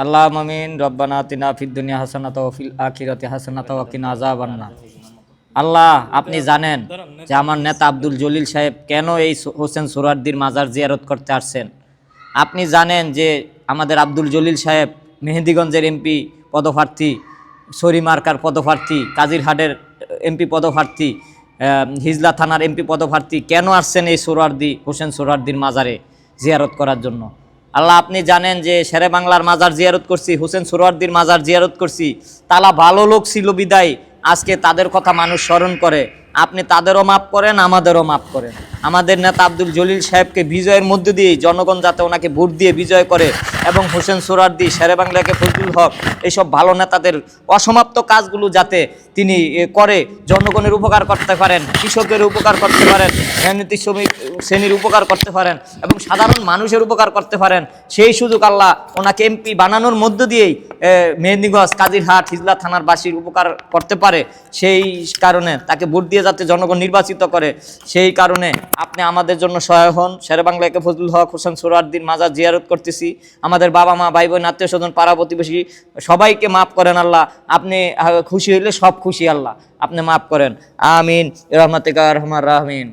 আল্লাহ মামিন রব্বানা তিনা ফিদ দুনিয়া হাসানাত আখিরাতি হাসানাত ওয়া কিনা আযাবান্নার। আল্লাহ, আপনি জানেন যে আমার নেতা আব্দুল জলিল সাহেব কেন এই হোসেন সোরারদির মাজার জিয়ারত করতে আসছেন? আপনি জানেন যে আমাদের আব্দুল জলিল সাহেব মেহেন্দিগঞ্জের এমপি পদপ্রার্থী সরিমার্কার পদপ্রার্থী, কাজিরহাটের এমপি পদপ্রার্থী হিজলা থানার এমপি পদপ্রার্থী কেন আসছেন এই সোরারদি, হোসেন সোরারদির মাজারে জিয়ারত করার জন্য? আল্লাহ, আপনি জানেন যে শেরে বাংলার মাজার জিয়ারত করছি, হোসেন সুরওয়ার্দির মাজার জিয়ারত করছি। তালা ভালো লোক ছিল বিদায়, আজকে তাদের কথা মানুষ স্মরণ করে। আপনি তাদেরও মাফ করেন, আমাদেরও মাফ করেন। আমাদের নেতা আব্দুল জলিল সাহেবকে বিজয়ের মধ্য দিয়ে জনগণ যাতে ওনাকে ভোট দিয়ে বিজয় করে এবং হোসেন সোরারদি, শেরে বাংলাকে ফজলুল হক, এইসব ভালো নেতাদের অসমাপ্ত কাজগুলো যাতে তিনি করে, জনগণের উপকার করতে পারেন, কৃষকের উপকার করতে পারেন মেহনতি শ্রমিক শ্রেণির উপকার করতে পারেন এবং সাধারণ মানুষের উপকার করতে পারেন, সেই সুযোগ আল্লাহ ওনাকে এমপি বানানোর মধ্য দিয়েই মেহেন্দিগঞ্জ কাজিরহাট, হিজলা থানার বাসীর উপকার করতে পারে, সেই কারণে তাকে ভোট দিয়ে যাতে জনগণ নির্বাচিত করে, সেই কারণে আপনি আমাদের জন্য সহায় হন। শেরে বাংলাকে ফজলুল হক, হোসেন সোরারদিন মাজার জিয়ারত করতেছি। আমাদের বাবা মা, ভাই বোন, আত্মীয় স্বজন, পাড়া প্রতিবেশী, সবাইকে মাফ করেন আল্লাহ। আপনি খুশি হইলে সব খুশি আল্লাহ। আপনি মাফ করেন। আমিন। রহমতিকা রহমান রাহমিন।